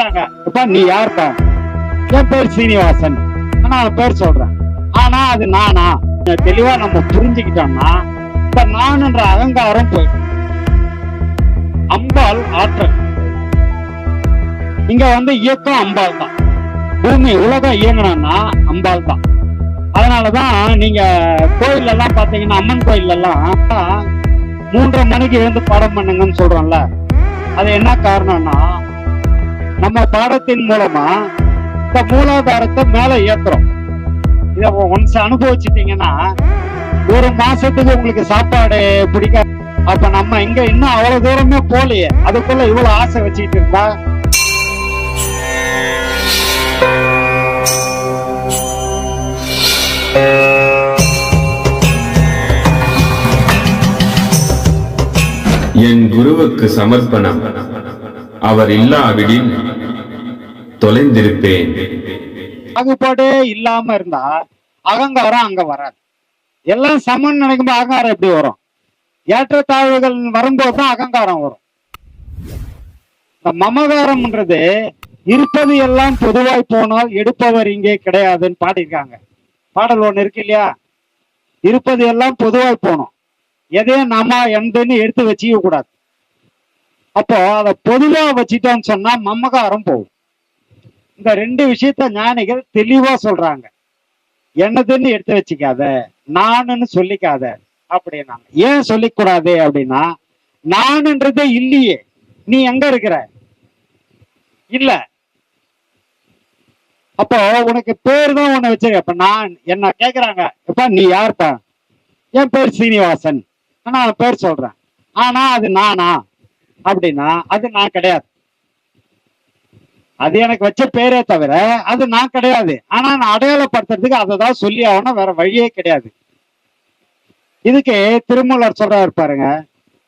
"அப்பா, நீ யாருப்பா? என் பேர் சீனிவாசன். நான் பேர் சொல்றேன். ஆனா அது நானா? தெளிவா நம்ம புரிஞ்சுக்கிட்டோம்னா இப்ப நான் என்ற அகங்காரம் போயிடும். அம்பாள் ஆற்றல். இங்க வந்து இயக்கம் அம்பாள் தான். பூமி உலகம் இயங்கணும்னா அம்பாள் தான். அதனாலதான் நீங்க கோயில்ல எல்லாம் பாத்தீங்கன்னா அம்மன் கோயில்ல எல்லாம் மூன்றரை மணிக்கு எழுந்து பாடம் பண்ணுங்கன்னு சொல்றோம்ல. அது என்ன காரணம்னா நம்ம பாடத்தின் மூலமா இந்த மூலாதாரத்தை மேல ஏத்துறோம். இத ஒன்ஸ் அனுபவிச்சிட்டீங்கன்னா ஒரு மாசத்துக்கு உங்களுக்கு சாப்பாடு பிடிக்க அப்ப நம்ம இங்க இன்னும் அவ்வளவு தூரமே போலையே அதுக்குள்ள இவ்வளவு ஆசை வச்சுக்கிட்டு இருந்தா? என் குருவுக்கு சமர்ப்பணம். அவர் இல்லாவிடின் தொலைந்திருப்பேன். பாகுபாடே இல்லாம இருந்தா அகங்காரம் அங்க வராது. எல்லாம் சமன் நினைக்கும்போது அகங்காரம் எப்படி வரும்? ஏற்றத்தாழ்வுகள் வரும்போது தான் அகங்காரம் வரும். இந்த மமகாரம்ன்றது இருப்பது எல்லாம் பொதுவாய் போனால் எடுப்பவர் இங்கே கிடையாதுன்னு பாடியிருக்காங்க. பாடல் ஒண்ணு இருக்கு இல்லையா? இருப்பது எல்லாம் பொதுவாய் போனோம். எதையும் நாம எந்தன்னு எடுத்து வச்சுக்க கூடாது. அப்போ அதை பொதுவா வச்சுட்டோம்னு சொன்னா மமகாரம் போகும். இந்த ரெண்டு விஷயத்த ஞானிகள் தெளிவா சொல்றாங்க. என்னதுன்னு எடுத்து வச்சுக்காத நானுன்னு சொல்லிக்காத அப்படின்னா ஏன் சொல்லிக்கூடாது அப்படின்னா நானுன்றதே இல்லையே. நீ எங்க இருக்கிற? இல்ல. அப்போ உனக்கு பேர் தான் உன்னை வச்சிருக்க. அப்ப நான் என்ன கேக்குறாங்க? இப்ப நீ யாருப்பா? என் பேர் சீனிவாசன். நான் பேர் சொல்றேன். ஆனா அது நானா? அப்படின்னா அது நான் கிடையாது. அது எனக்கு வச்ச பேரே தவிர அது நான் கிடையாது. ஆனா நான் அடையாளப்படுத்துறதுக்கு அதை தான் சொல்லி ஆகணும். வேற வழியே கிடையாது. இதுக்கு திருமூலர் சொல்றாரு பாருங்க.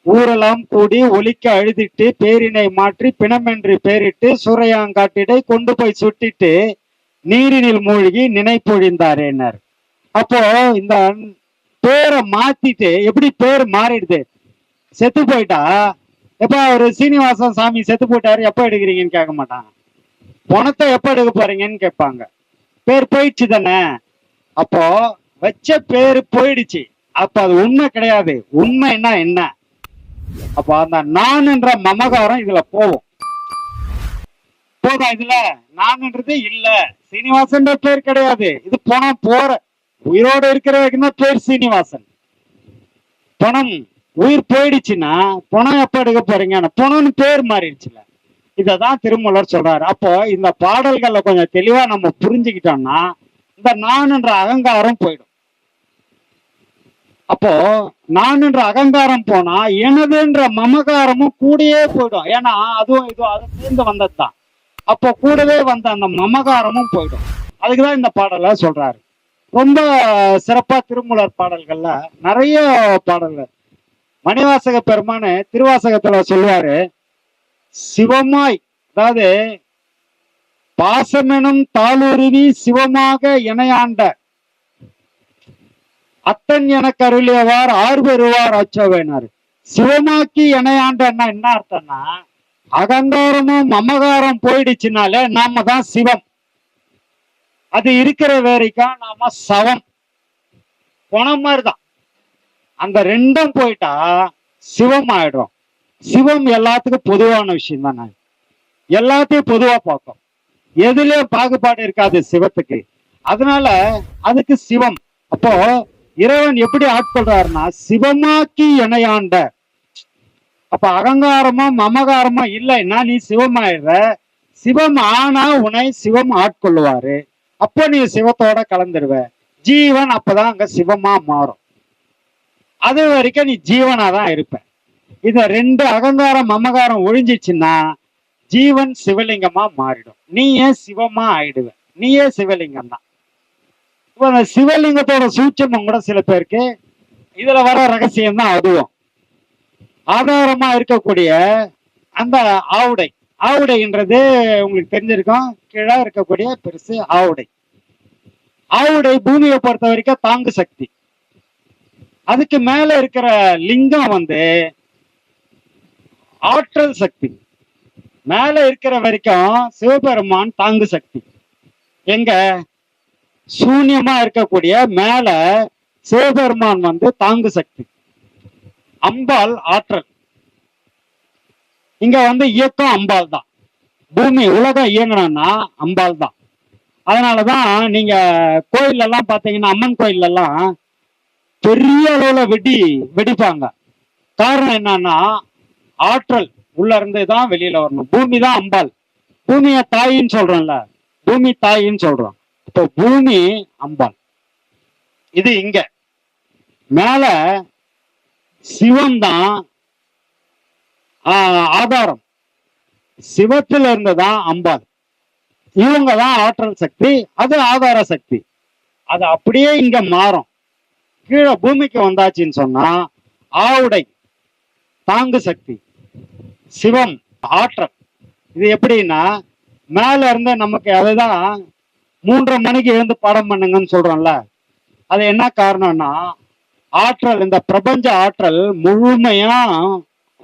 ஊரெல்லாம் கூடி ஒலிக்க அழுதிட்டு பேரினை மாற்றி பிணமென்று பேரிட்டு சுரையாங்காட்டிடை கொண்டு போய் சுட்டிட்டு நீரினில் மூழ்கி நினைப்பொழிந்தாரேனர் அப்போ இந்த பேரை மாத்திட்டு எப்படி பேர் மாறிடுது? செத்து போயிட்டா? எப்ப ஒரு சீனிவாசன் சாமி செத்து போயிட்டாரு எப்ப எடுக்கிறீங்கன்னு கேட்க மாட்டான். பணத்தை எப்ப எடுக்க போறீங்கன்னு கேட்பாங்க. பேர் போயிடுச்சு தானே? அப்போ வச்ச பேரு போயிடுச்சு. அப்ப அது உண்மை கிடையாது. உண்மைன்னா என்ன? அப்போ அந்த நான்ன்ற மமகாரம் இதுல போகும். போதா இதுல? நான்ன்றது இல்ல. சீனிவாசன்ற பேர் கிடையாது. இது பணம் போற. உயிரோட இருக்கிற வரைக்கும் தான் பேர் சீனிவாசன். பணம் உயிர் போயிடுச்சுன்னா பணம் எப்ப எடுக்க போறீங்க? பணம்னு பேர் மாறிடுச்சுல. இததான் திருமூலர் சொல்றாரு. அப்போ இந்த பாடல்களை கொஞ்சம் தெளிவா நம்ம புரிஞ்சுக்கிட்டோம்னா இந்த நான்ன்ற அகங்காரம் போயிடும். அப்போ நான்ன்ற அகங்காரம் போனா எனதுன்ற மமகாரமும் கூடயே போயிடும். ஏன்னா அதுவும் இதுவும் அது சேர்ந்து வந்ததுதான். அப்போ கூடவே வந்த அந்த மமகாரமும் போயிடும். அதுக்குதான் இந்த பாடலை சொல்றாரு. ரொம்ப சிறப்பா திருமூலர் பாடல்கள்ல நிறைய பாடல்கள். மணிவாசக பெருமானு திருவாசகத்துல சொல்லுவாரு சிவமாய் அதாவது பாசமெனும் தாளுருவி சிவமாக இணையாண்ட. அத்தன் எனக்கு அருளியவார் ஆர்வருவார் அச்சோவேனாரு. சிவமாக்கி இணையாண்டன்னா என்ன அர்த்தம்னா அகங்காரமும் மமகாரம் போயிடுச்சுனாலே நாம தான் சிவம். அது இருக்கிற வரைக்கும் நாம சவம். குணம் மாதிரிதான் அந்த ரெண்டும் போயிட்டா சிவம் ஆயிடும் சிவம் எல்லாத்துக்கும் பொதுவான விஷயம் தானே எல்லாத்தையும் பொதுவா பார்க்கும். எதுலயும் பாகுபாடு இருக்காது சிவத்துக்கு. அதனால அதுக்கு சிவம். அப்போ இறைவன் எப்படி ஆட்கொள்றாருன்னா சிவமாக்கி இணையாண்ட. அப்ப அகங்காரமோ மமகாரமோ இல்லைன்னா நீ சிவமாயிடுற. சிவம் ஆனா உன்னை சிவம் ஆட்கொள்ளுவாரு அப்போ நீ சிவத்தோட கலந்துருவ. ஜீவன் அப்பதான் அங்க சிவமா மாறும். அது வரைக்கும் நீ ஜீவனா தான் இருப்ப. இந்த ரெண்டு அகங்காரம் மமகாரம் ஒழிஞ்சிச்சுன்னா ஜீவன் சிவலிங்கமா மாறிடும். நீயே சிவமா ஆயிடுவ. நீயே சிவலிங்கம் தான் இப்ப அந்த சிவலிங்கத்தோட சூட்சமம் கூட சில பேருக்கு இதுல வர ரகசியம் தான் அதுவும். ஆதாரமா இருக்கக்கூடிய அந்த ஆவுடை. ஆவுடைன்றது உங்களுக்கு தெரிஞ்சிருக்கும். கீழே இருக்கக்கூடிய பெருசு ஆவுடை. ஆவுடை பூமியை பொறுத்த வரைக்கும் தாங்கு சக்தி. அதுக்கு மேல இருக்கிற லிங்கம் வந்து ஆற்றல் சக்தி. மேல இருக்கிற வரைக்கும் சிவபெருமான் தாங்கு சக்தி. எங்க? சூன்யமா இருக்கக்கூடிய மேல சிவபெருமான் வந்து தாங்கு சக்தி. அம்பாள் ஆற்றல். இங்க வந்து இயக்கம் அம்பாள் தான். பூமி உலகம் இயங்கணும்னா அம்பாள் தான். அதனாலதான் நீங்க கோயில் எல்லாம் பாத்தீங்கன்னா அம்மன் கோயில் எல்லாம் பெரிய அளவுல வெடி வெடிப்பாங்க. காரணம் என்னன்னா ஆற்றல் உள்ள இருந்து தான் வெளியில வரணும். பூமி தான் அம்பாள். பூமிய தாயின்னு சொல்றோம்ல. பூமி தாயின்னு சொல்றோம். இப்போ பூமி அம்பாள். இது இங்க. மேல சிவம் தான் ஆதாரம். சிவத்துல இருந்துதான் அம்பாள். இவங்க தான் ஆற்றல் சக்தி அது ஆதார சக்தி. அது அப்படியே இங்க மாறும். கீழே பூமிக்கு வந்தாச்சுன்னு சொன்னா ஆவுடை தாங்கு சக்தி. சிவம் ஆற்றல். இது எப்படின்னா மேல இருந்து நமக்கு அதுதான் மூன்றரை மணிக்கு எழுந்து பாடம் பண்ணுங்கன்னு சொல்றோம்ல. அது என்ன காரணம்னா ஆற்றல் இந்த பிரபஞ்ச ஆற்றல் முழுமையா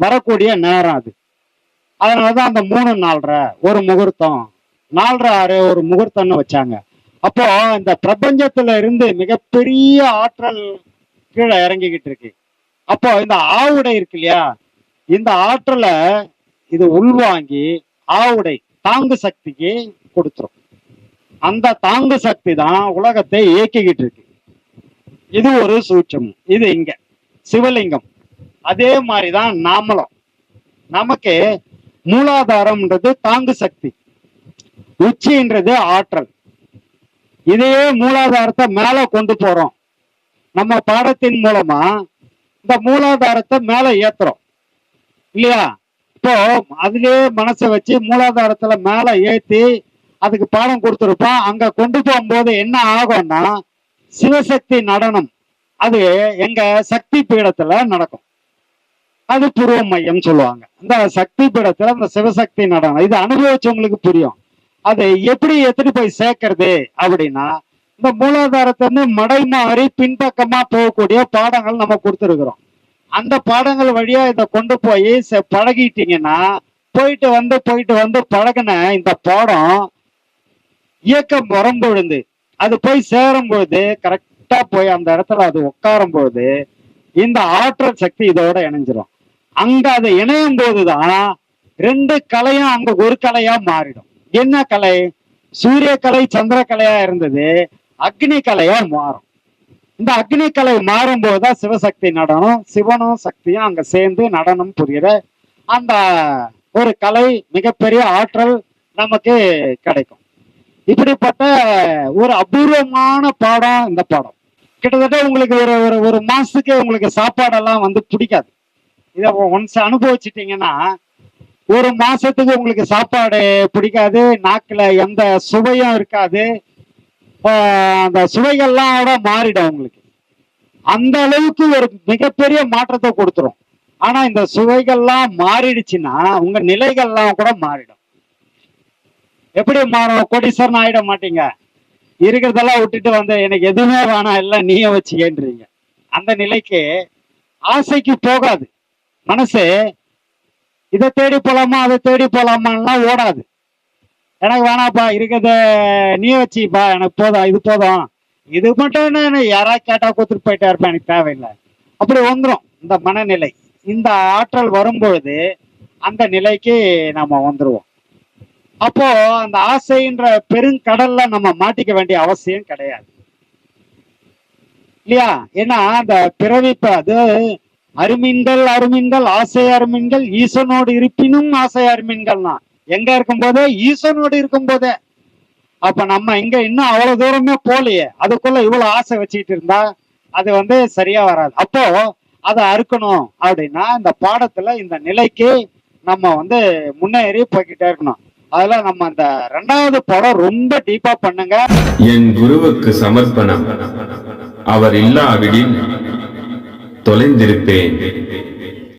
வரக்கூடிய நேரம் அது. அதனாலதான் அந்த மூணு நாலரை ஒரு முகூர்த்தம். நாலரை ஆறு ஒரு முகூர்த்தம்னு வச்சாங்க. அப்போ இந்த பிரபஞ்சத்துல இருந்து மிகப்பெரிய ஆற்றல் கீழே இறங்கிக்கிட்டு இருக்கு. அப்போ இந்த ஆவுடை இருக்கு இல்லையா இந்த ஆற்றலை இது உள்வாங்கி ஆவுடை தாங்கு சக்திக்கு கொடுத்துரும். அந்த தாங்கு சக்தி தான் உலகத்தை இயக்கிக்கிட்டு இருக்கு. இது ஒரு சூட்சம். இது இங்க சிவலிங்கம். அதே மாதிரிதான் நாமளும். நமக்கு மூலாதாரம்ன்றது தாங்கு சக்தி. உச்சின்றது ஆற்றல். இதையே மூலாதாரத்தை மேல கொண்டு போறோம். நம்ம பாடத்தின் மூலமா இந்த மூலாதாரத்தை மேல ஏத்துறோம். இல்லையா? இப்போ அதுலயே மனசை வச்சு மூலாதாரத்துல மேல ஏத்தி அதுக்கு பாடம் கொடுத்துருப்போம். அங்க கொண்டு போகும்போது என்ன ஆகும்னா சிவசக்தி நடனம். அது எங்க சக்தி பீடத்துல நடக்கும். அது புருவ மையம் சொல்லுவாங்க. இந்த சக்தி பீடத்துல இந்த சிவசக்தி நடனம். இது அனுபவிச்சவங்களுக்கு புரியும். அதை எப்படி எடுத்துட்டு போய் சேர்க்கறது அப்படின்னா இந்த மூலாதாரத்தை வந்து மடை மாறி பின்பக்கமா போகக்கூடிய பாடங்கள் நம்ம கொடுத்துருக்குறோம். அந்த பாடங்கள் வழியா இதை கொண்டு போய் பழகிட்டீங்கன்னா போயிட்டு வந்து போயிட்டு வந்து பழகின இந்த பாடம் இயக்கம் வரும் பொழுது அது போய் சேரும் பொழுது கரெக்டா போய் அந்த இடத்துல அது உட்காரும் பொழுது இந்த ஆற்றல் சக்தி இதோட இணைஞ்சிரும். அங்க அது இணையும் போதுதான் ரெண்டு கலையும் அங்க ஒரு கலையா மாறிடும். என்ன கலை? சூரிய கலை சந்திர கலையா இருந்தது அக்னி கலையா மாறும். இந்த அக்னி கலை மாறும் போதுதான் சிவசக்தி நடனம் சிவனும் சக்தியும் அங்க சேர்ந்து நடனம் புரியுற அந்த ஒரு கலை மிகப்பெரிய ஆற்றல் நமக்கு கிடைக்கும். இப்படிப்பட்ட ஒரு அபூர்வமான பாடம் இந்த பாடம். கிட்டத்தட்ட உங்களுக்கு ஒரு ஒரு ஒரு மாசத்துக்கு உங்களுக்கு சாப்பாடெல்லாம் வந்து பிடிக்காது. இதை ஒன்ஸ் அனுபவிச்சிட்டீங்கன்னா ஒரு மாசத்துக்கு உங்களுக்கு சாப்பாடு பிடிக்காது நாக்குல எந்த சுவையும் இருக்காது. அந்த சுவைகள்லாம் கூட மாறிடும் உங்களுக்கு. அந்த அளவுக்கு ஒரு மிகப்பெரிய மாற்றத்தை கொடுத்துரும். ஆனா இந்த சுவைகள்லாம் மாறிடுச்சுன்னா உங்க நிலைகள்லாம் கூட மாறிடும். எப்படி மாறும் கோடீஸ்வரன் ஆயிட மாட்டீங்க. இருக்கிறதெல்லாம் விட்டுட்டு வந்து எனக்கு எதுவுமே வேணாம் எல்லாம் நீயே வச்சுக்கன்றீங்க. அந்த நிலைக்கு ஆசைக்கு போகாது. மனசு இதை தேடி போலாமா அதை தேடி போலாமான்லாம் ஓடாது. எனக்கு வேணாப்பா இருக்கிறத நீ வச்சுப்பா எனக்கு போதும் இது போதும். இது மட்டும் என்ன யாராவது கேட்டா கொடுத்துட்டு போயிட்டா இருப்பேன் எனக்கு தேவையில்லை. அப்படி வந்துடும் இந்த மனநிலை. இந்த ஆற்றல் வரும்பொழுது அந்த நிலைக்கு நம்ம வந்துருவோம். அப்போ அந்த ஆசைன்ற பெருங்கடல்ல நம்ம மாட்டிக்க வேண்டிய அவசியம் கிடையாது. இல்லையா? ஏன்னா அந்த பிறவிப்ப அது அருமின்கள் அருமின்கள் ஆசை அருமீன்கள் ஈசனோடு இருப்பினும் ஆசை அருமீன்கள்னா. எங்க இருக்கும்போதே? ஈசனோடு இருக்கும்போதே. அப்ப நம்ம இங்க இன்னும் அவ்வளவு தூரமே போலையே அதுக்குள்ள இவ்வளவு ஆசை வச்சுக்கிட்டு இருந்தா அது வந்து சரியா வராது. அப்போ அதை அறுக்கணும் அப்படின்னா இந்த பாடத்துல இந்த நிலைக்கு நம்ம வந்து முன்னேறி போய்கிட்டே இருக்கணும். அதுல நம்ம அந்த ரெண்டாவது படம் ரொம்ப டீப்பா பண்ணுங்க. என் குருவுக்கு சமர்ப்பணம். அவர் இல்லாவிடில் தொலைந்திருப்பேன்.